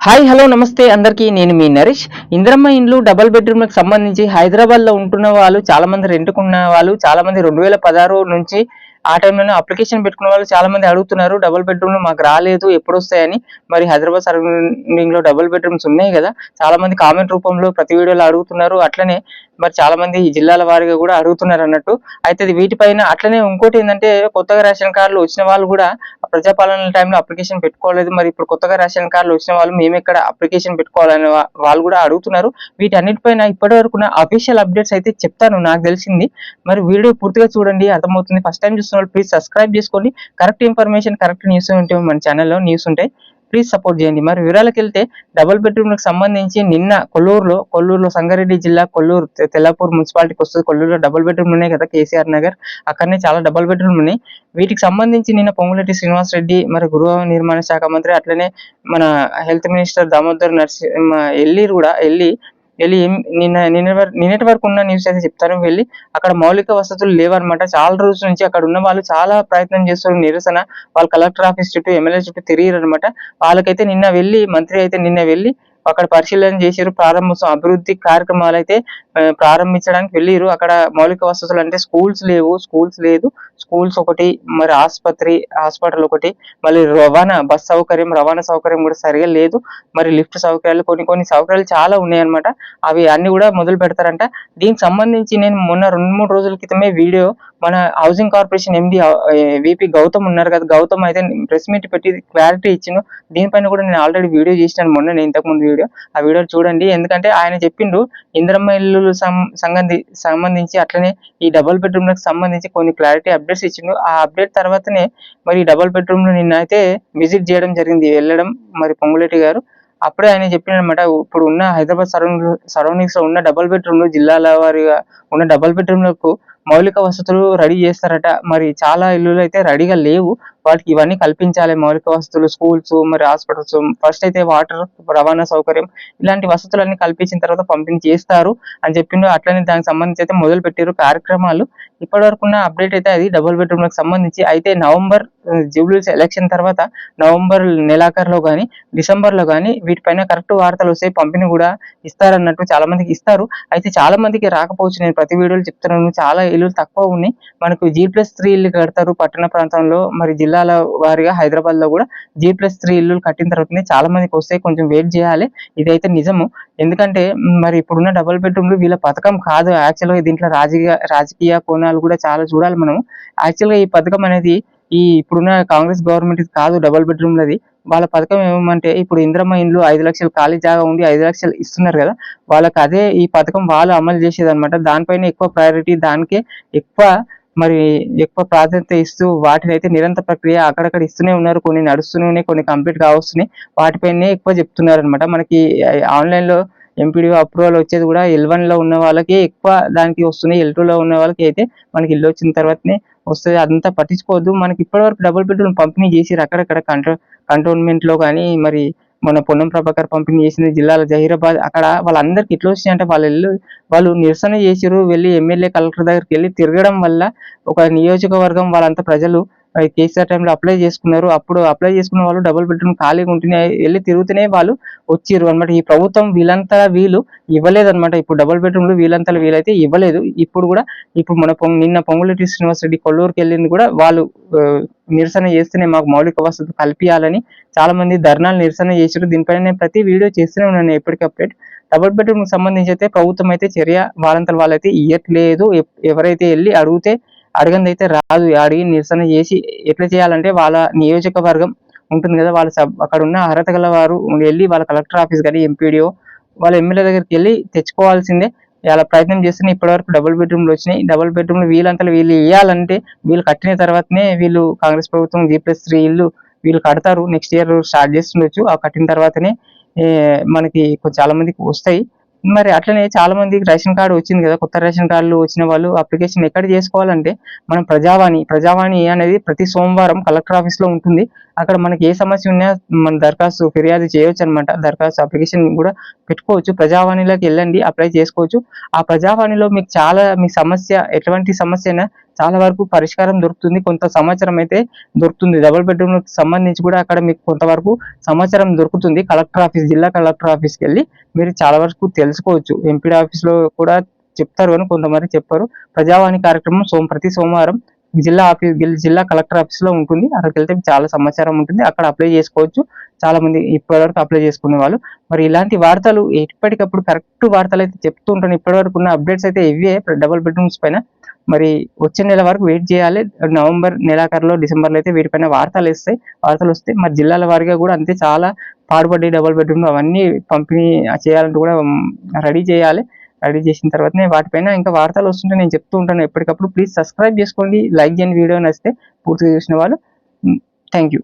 Hi hello నమస్తే అందరికీ. నేను మీ నరేష్. ఇంద్రమ్మ ఇండ్లు డబల్ బెడ్రూమ్లకు సంబంధించి హైదరాబాద్లో ఉంటున్న వాళ్ళు చాలా మంది రెంట్కున్న వాళ్ళు చాలా మంది రెండు వేల పదహారు నుంచి ఆ టైంలోనే అప్లికేషన్ పెట్టుకున్న వాళ్ళు చాలా మంది అడుగుతున్నారు డబుల్ బెడ్రూమ్లు మాకు రాలేదు ఎప్పుడు వస్తాయని. మరి హైదరాబాద్ సరౌండింగ్లో డబుల్ బెడ్రూమ్స్ ఉన్నాయి కదా చాలా మంది కామెంట్ రూపంలో ప్రతి వీడియోలో అడుగుతున్నారు అట్లనే మరి చాలా మంది జిల్లాల వారిగా కూడా అడుగుతున్నారు అన్నట్టు. అయితే ఇది వీటిపైన అట్లనే ఇంకోటి ఏంటంటే కొత్తగా రేషన్ కార్డులు వచ్చిన వాళ్ళు కూడా ప్రజాపాలన టైంలో అప్లికేషన్ పెట్టుకోలేదు. మరి ఇప్పుడు కొత్తగా రేషన్ కార్డులు వచ్చిన వాళ్ళు మేము ఎక్కడ అప్లికేషన్ పెట్టుకోవాలని వాళ్ళు కూడా అడుగుతున్నారు. వీటన్నిటిపైన ఇప్పటి వరకు అఫీషియల్ అప్డేట్స్ అయితే చెప్తాను నాకు తెలిసింది. మరి వీడియో పూర్తిగా చూడండి అర్థమవుతుంది. ఫస్ట్ టైం చూస్తున్న వాళ్ళు ప్లీజ్ సబ్స్క్రైబ్ చేసుకోండి కరెక్ట్ ఇన్ఫర్మేషన్ కరెక్ట్ న్యూస్ ఉంటే మన ఛానల్లో న్యూస్ ఉంటాయి. ప్లీజ్ సపోర్ట్ చేయండి. మరి వివరాలకు వెళ్తే డబుల్ బెడ్రూమ్లకు సంబంధించి నిన్న కొల్లూరులో కొల్లూరులో సంగారెడ్డి జిల్లా కొల్లూరు తె- తెల్లాపూర్ మున్సిపాలిటీకి వస్తుంది. కొల్లూరులో డబుల్ బెడ్రూమ్ ఉన్నాయి కదా కేసీఆర్ నగర్. అక్కడనే చాలా డబుల్ బెడ్రూమ్ ఉన్నాయి. వీటికి సంబంధించి నిన్న పొంగులెట్టి శ్రీనివాస్ రెడ్డి మరి గృహ నిర్మాణ శాఖ మంత్రి అట్లనే మన హెల్త్ మినిస్టర్ దామోదర్ నర్సి మ- వెళ్ళి కూడా వెళ్ళి వెళ్ళి నిన్న నిన్న నిన్నటి వరకు ఉన్న న్యూస్ అయితే చెప్తారు వెళ్ళి అక్కడ మౌలిక వసతులు లేవన్నమాట. చాలా రోజుల నుంచి అక్కడ ఉన్న వాళ్ళు చాలా ప్రయత్నం చేస్తారు నిరసన. వాళ్ళు కలెక్టర్ ఆఫీస్ చుట్టూ ఎమ్మెల్యే చుట్టూ తిరిగారు అనమాట వాళ్ళకైతే నిన్న వెళ్ళి మంత్రి అయితే నిన్న వెళ్ళి అక్కడ పరిశీలన చేశారు ప్రారంభోత్సవం అభివృద్ధి కార్యక్రమాలు అయితే ప్రారంభించడానికి వెళ్ళారు అక్కడ మౌలిక వసతులు అంటే స్కూల్స్ లేవు స్కూల్స్ లేదు. స్కూల్స్ ఒకటి మరి ఆసుపత్రి హాస్పిటల్ ఒకటి మళ్ళీ రవాణా బస్ సౌకర్యం రవాణా సౌకర్యం కూడా సరిగా లేదు. మరి లిఫ్ట్ సౌకర్యాలు కొన్ని కొన్ని సౌకర్యాలు చాలా ఉన్నాయి అన్నమాట అవి అన్ని కూడా మొదలు పెడతారంట. దీనికి సంబంధించి నేను మొన్న రెండు మూడు రోజుల క్రితమే వీడియో మన housing corporation MD VP Gautam ఉన్నారు కదా. గౌతమ్ అయితే ప్రెస్ మీట్ పెట్టి క్లారిటీ ఇచ్చిండు. దీనిపైన కూడా నేను ఆల్రెడీ వీడియో చేసినాను మొన్న నేను ఇంతకు ముందు వీడియో ఆ వీడియో చూడండి. ఎందుకంటే ఆయన చెప్పిండు ఇంద్రమ్మ ఇల్లు సంబంధి సంబంధించి అట్లనే ఈ డబుల్ బెడ్రూమ్లకు సంబంధించి కొన్ని క్లారిటీ అప్డేట్స్ ఇచ్చిండు. ఆ అప్డేట్ తర్వాతనే మరి డబుల్ బెడ్రూమ్లో నిన్న అయితే విజిట్ చేయడం జరిగింది. వెళ్ళడం మరి పొంగులేటి గారు. అప్పుడే ఆయన చెప్పినమాట ఇప్పుడు ఉన్న హైదరాబాద్ సరౌండ్ సరౌండింగ్స్లో ఉన్న డబుల్ బెడ్రూమ్లు జిల్లాల వారిగా ఉన్న డబుల్ బెడ్రూమ్లకు మౌలిక వసతులు రెడీ చేస్తారట. మరి చాలా ఇల్లులు అయితే రెడీగా లేవు. వాటికి ఇవన్నీ కల్పించాలి. మౌలిక వసతులు స్కూల్స్ మరి హాస్పిటల్స్ ఫస్ట్ అయితే వాటర్ రవాణా సౌకర్యం. ఇలాంటి వసతులన్నీ కల్పించిన తర్వాత పంపిణీ చేస్తారు అని చెప్పిండు. అట్లనే దానికి సంబంధించి అయితే మొదలు పెట్టారు కార్యక్రమాలు. ఇప్పటి వరకు ఉన్న అప్డేట్ అయితే అది డబుల్ బెడ్రూమ్లకు సంబంధించి. అయితే నవంబర్ జూబ్లీస్ ఎలక్షన్ తర్వాత నవంబర్ నెలాఖరులో కానీ డిసెంబర్లో కానీ వీటిపైన కరెక్ట్ వార్తలు వస్తాయి పంపిణీ కూడా ఇస్తారన్నట్టు చాలా మందికి ఇస్తారు. అయితే చాలా మందికి రాకపోవచ్చు. నేను ప్రతి వీడియోలు చెప్తున్నాను. చాలా ఇల్లు తక్కువ ఉన్నాయి. మనకు జీ ప్లస్ త్రీ ఇల్లు కడతారు పట్టణ ప్రాంతంలో. మరి జిల్లాల వారిగా హైదరాబాద్లో కూడా జీ ప్లస్ త్రీ ఇల్లు కట్టిన తర్వాతనే చాలా మందికి వస్తాయి కొంచెం వెయిట్ చేయాలి. ఇదైతే నిజము. ఎందుకంటే మరి ఇప్పుడున్న డబుల్ బెడ్రూమ్లు వీళ్ళ పథకం కాదు. యాక్చువల్గా దీంట్లో రాజకీయ రాజకీయ కోణాలు కూడా చాలా చూడాలి మనం. యాక్చువల్గా ఈ పథకం అనేది ఈ ఇప్పుడున్న కాంగ్రెస్ గవర్నమెంట్ కాదు డబుల్ బెడ్రూమ్లది వాళ్ళ పథకం ఏమంటే ఇప్పుడు ఇంద్రమ్మ ఇండ్లు ఐదు లక్షలు ఖాళీ జాగా ఉండి ఐదు లక్షలు ఇస్తున్నారు కదా. వాళ్ళకి అదే ఈ పథకం వాళ్ళు అమలు చేసేది అనమాట దానిపైన ఎక్కువ ప్రయారిటీ దానికే ఎక్కువ మరి ఎక్కువ ప్రాధాన్యత ఇస్తూ వాటిని అయితే నిరంతర ప్రక్రియ అక్కడక్కడ ఇస్తూనే ఉన్నారు. కొన్ని నడుస్తూనే కొన్ని కంప్లీట్ కావస్తున్నాయి వాటిపైనే ఎక్కువ చెప్తున్నారు అనమాట మనకి ఆన్లైన్లో ఎంపీడీఓ అప్రూవల్ వచ్చేది కూడా ఎల్లో ఉన్న వాళ్ళకి ఎక్కువ దానికి వస్తున్నాయి ఎల్లో ఉన్న వాళ్ళకి అయితే మనకి ఇల్లు వచ్చిన తర్వాతనే వస్తుంది. అదంతా పట్టించుకోవద్దు. మనకి ఇప్పటివరకు డబుల్ బెడ్రూమ్ పంపిణీ చేసి అక్కడక్కడ కంట్రో కంటోన్మెంట్లో కానీ మరి మన పొన్నం ప్రభాకర్ పంపిణీ చేసింది జిల్లాలో జహీరాబాద్. అక్కడ వాళ్ళందరికి ఎట్లా వచ్చినాయి అంటే వాళ్ళు ఇల్లు వాళ్ళు నిరసన చేసిరు వెళ్ళి ఎమ్మెల్యే కలెక్టర్ దగ్గరికి వెళ్ళి తిరగడం వల్ల ఒక నియోజకవర్గం వాళ్ళంతా ప్రజలు కేసీఆర్ టైంలో అప్లై చేసుకున్నారు. అప్పుడు అప్లై చేసుకున్న వాళ్ళు డబుల్ బెడ్రూమ్ ఖాళీగా ఉంటున్నాయి వెళ్ళి తిరుగుతూనే వాళ్ళు వచ్చిర్రు అనమాట ఈ ప్రభుత్వం వీళ్ళంతా వీళ్ళు ఇవ్వలేదు అనమాట ఇప్పుడు డబుల్ బెడ్రూమ్లు వీళ్ళంతా వీలైతే ఇవ్వలేదు. ఇప్పుడు కూడా ఇప్పుడు మన పొంగ్ నిన్న పొంగులేటి శ్రీనివాస్ రెడ్డి కొల్లూరుకి వెళ్ళింది కూడా వాళ్ళు నిరసన చేస్తేనే మాకు మౌలిక వసతులు కల్పించాలని చాలా మంది ధర్నాలు నిరసన చేసారు దీనిపైన నేను ప్రతి వీడియో చేస్తూనే ఉన్నాను ఎప్పటికప్పుడు డబుల్ బెడ్రూమ్ సంబంధించి అయితే ప్రభుత్వం అయితే చర్య వాళ్ళంతా వాళ్ళైతే ఇయ్యట్లేదు. ఎవరైతే వెళ్ళి అడిగితే అడిగింది అయితే రాదు. అడిగి నిరసన చేసి ఎట్లా చేయాలంటే వాళ్ళ నియోజకవర్గం ఉంటుంది కదా వాళ్ళ సబ్ అక్కడ ఉన్న అర్హత గల వారు వెళ్ళి వాళ్ళ కలెక్టర్ ఆఫీస్ కానీ ఎంపీడీఓ వాళ్ళ ఎమ్మెల్యే దగ్గరికి వెళ్ళి తెచ్చుకోవాల్సిందే. ఇలా ప్రయత్నం చేస్తున్నాయి ఇప్పటివరకు డబుల్ బెడ్రూమ్లు వచ్చినాయి. డబుల్ బెడ్రూమ్లు వీళ్ళంతా వీళ్ళు ఇవ్వాలంటే వీళ్ళు కట్టిన తర్వాతనే వీళ్ళు కాంగ్రెస్ ప్రభుత్వం జీ ప్లస్ త్రీ ఇల్లు వీళ్ళు కడతారు. నెక్స్ట్ ఇయర్ స్టార్ట్ చేస్తుండొచ్చు. ఆ కట్టిన తర్వాతనే మనకి చాలా మందికి వస్తాయి. మరి అట్లనే చాలా మందికి రేషన్ కార్డు వచ్చింది కదా కొత్త రేషన్ కార్డులు వచ్చిన వాళ్ళు అప్లికేషన్ ఎక్కడ చేసుకోవాలంటే మనం ప్రజావాణి ప్రజావాణి అనేది ప్రతి సోమవారం కలెక్టర్ ఆఫీస్లో ఉంటుంది. అక్కడ మనకి ఏ సమస్య ఉన్నా మన దరఖాస్తు ఫిర్యాదు చేయొచ్చు అనమాట దరఖాస్తు అప్లికేషన్ కూడా పెట్టుకోవచ్చు. ప్రజావాణిలోకి వెళ్ళండి అప్లై చేసుకోవచ్చు. ఆ ప్రజావాణిలో మీకు చాలా మీ సమస్య ఎటువంటి సమస్య అయినా చాలా వరకు పరిష్కారం దొరుకుతుంది. కొంత సమాచారం అయితే దొరుకుతుంది. డబుల్ బెడ్రూమ్ సంబంధించి కూడా అక్కడ మీకు కొంతవరకు సమాచారం దొరుకుతుంది. కలెక్టర్ ఆఫీస్ జిల్లా కలెక్టర్ ఆఫీస్కి వెళ్ళి మీరు చాలా వరకు తెలుసుకోవచ్చు. ఎంపీడీ ఆఫీస్లో కూడా చెప్తారు అని కొంతమంది చెప్పారు. ప్రజావాణి కార్యక్రమం సోమ ప్రతి సోమవారం జిల్లా ఆఫీస్ జిల్లా కలెక్టర్ ఆఫీస్లో ఉంటుంది. అక్కడికి వెళ్తే చాలా సమాచారం ఉంటుంది. అక్కడ అప్లై చేసుకోవచ్చు. చాలా మంది ఇప్పటివరకు అప్లై చేసుకునే వాళ్ళు. మరి ఇలాంటి వార్తలు ఎప్పటికప్పుడు కరెక్ట్ వార్తలు అయితే చెప్తూ ఉంటాను ఇప్పటివరకు ఉన్న అప్డేట్స్ అయితే ఇవే డబుల్ బెడ్రూమ్స్ పైన. మరి వచ్చే నెల వరకు వెయిట్ చేయాలి. నవంబర్ నెలాఖరులో డిసెంబర్లో అయితే వీటిపైన వార్తలు వస్తాయి. వార్తలు వస్తాయి మరి జిల్లాల వారిగా కూడా అంతే చాలా పాడుపడి డబుల్ బెడ్రూమ్ అవన్నీ పంపిణీ చేయాలంటూ కూడా రెడీ చేయాలి. రెడీ చేసిన తర్వాతనే వాటిపైన ఇంకా వార్తలు వస్తుంటే నేను చెప్తూ ఉంటాను ఎప్పటికప్పుడు. ప్లీజ్ సబ్స్క్రైబ్ చేసుకోండి. లైక్ చేయండి. వీడియో నచ్చితే పూర్తిగా చూసిన వాళ్ళు. Mm, thank you